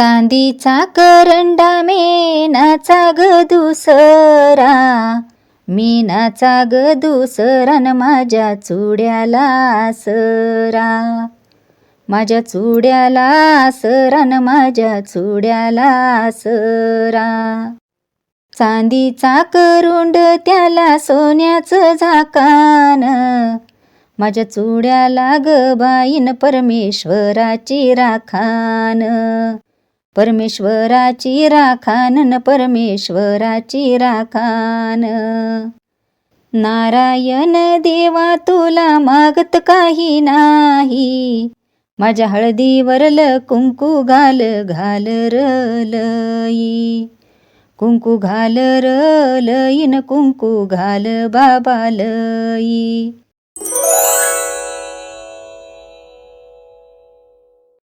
चांदीचा करंडा मेनाचा ग दुसरा. मीनाचा ग दुसरा न माझ्या चुड्याला सरा. माझ्या चुड्याला सरा न माझ्या चुड्याला सरा. चांदीचा करुंड त्याला सोन्याचं झाकान. माझ्या चुड्याला ग बाईन परमेश्वराची राखान. परमेश्वराची राखान न परमेश्वराची राखान. नारायण देवा तुला मागत काही नाही. माझ्या हळदीवरल कुंकू घाल घाल रलई कुंकू घाल रलईन कुंकू घाल बाबा लई